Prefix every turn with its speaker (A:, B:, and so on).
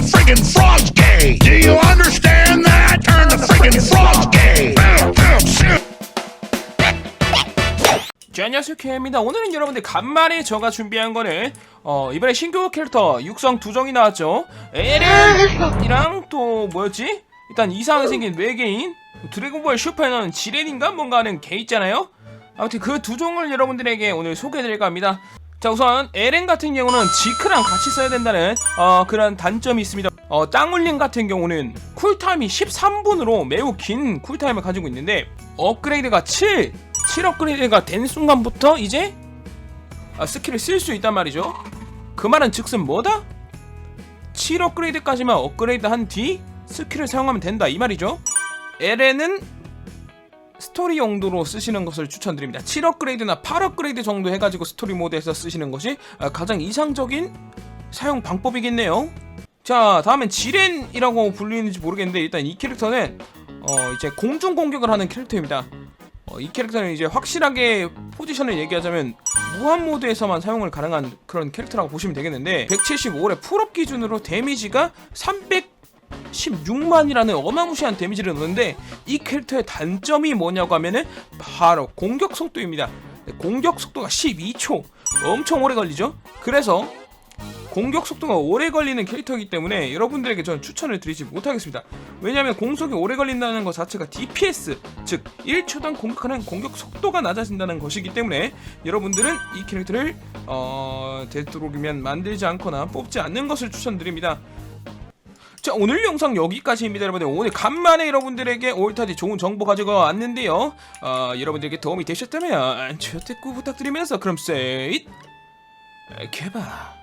A: the friggin' frogs gay. Do you understand that? Turn the friggin' frogs gay.
B: 자, 안녕하세요 케입니다 오늘은 여러분들 간만에 제가 준비한 거는 어, 이번에 신규 캐릭터 육성 두 종이 나왔죠 에렌이랑 또 뭐였지? 일단 이상하게 생긴 외계인 드래곤볼 슈퍼에 나오는 지렌인가 뭔가 하는 개 있잖아요 아무튼 그 두 종을 여러분들에게 오늘 소개해드릴까 합니다 자 우선 에렌 같은 경우는 지크랑 같이 써야 된다는 어, 그런 단점이 있습니다 어, 땅울림 같은 경우는 쿨타임이 13분으로 매우 긴 쿨타임을 가지고 있는데 업그레이드가 7 7 업그레이드가 된 순간부터 이제 아, 스킬을 쓸 수 있단 말이죠. 그 말은 즉슨 뭐다? 7 업그레이드까지만 업그레이드 한 뒤 스킬을 사용하면 된다 이 말이죠. LN은 스토리 용도로 쓰시는 것을 추천드립니다. 7 업그레이드나 8 업그레이드 정도 해가지고 스토리 모드에서 쓰시는 것이 아, 가장 이상적인 사용 방법이겠네요. 자, 다음엔 지렌이라고 불리는지 모르겠는데 일단 이 캐릭터는 어, 이제 공중 공격을 하는 캐릭터입니다. 어, 이 캐릭터는 이제 확실하게 포지션을 얘기하자면 무한 모드에서만 사용을 가능한 그런 캐릭터라고 보시면 되겠는데 175의 풀업 기준으로 데미지가 316만이라는 어마무시한 데미지를 넣는데 이 캐릭터의 단점이 뭐냐고 하면은 바로 공격 속도입니다. 공격 속도가 12초 엄청 오래 걸리죠. 그래서 공격 속도가 오래 걸리는 캐릭터이기 때문에 여러분들에게 저는 추천을 드리지 못하겠습니다. 왜냐하면 공속이 오래 걸린다는 것 자체가 DPS, 즉 1초당 공격하는 공격 속도가 낮아진다는 것이기 때문에 여러분들은 이 캐릭터를 어, 되도록이면 만들지 않거나 뽑지 않는 것을 추천드립니다. 자 오늘 영상 여기까지입니다 여러분들. 오늘 간만에 여러분들에게 올타지 좋은 정보 가지고 왔는데요. 어, 여러분들에게 도움이 되셨다면 좋댓구 부탁드리면서 그럼 셋 개바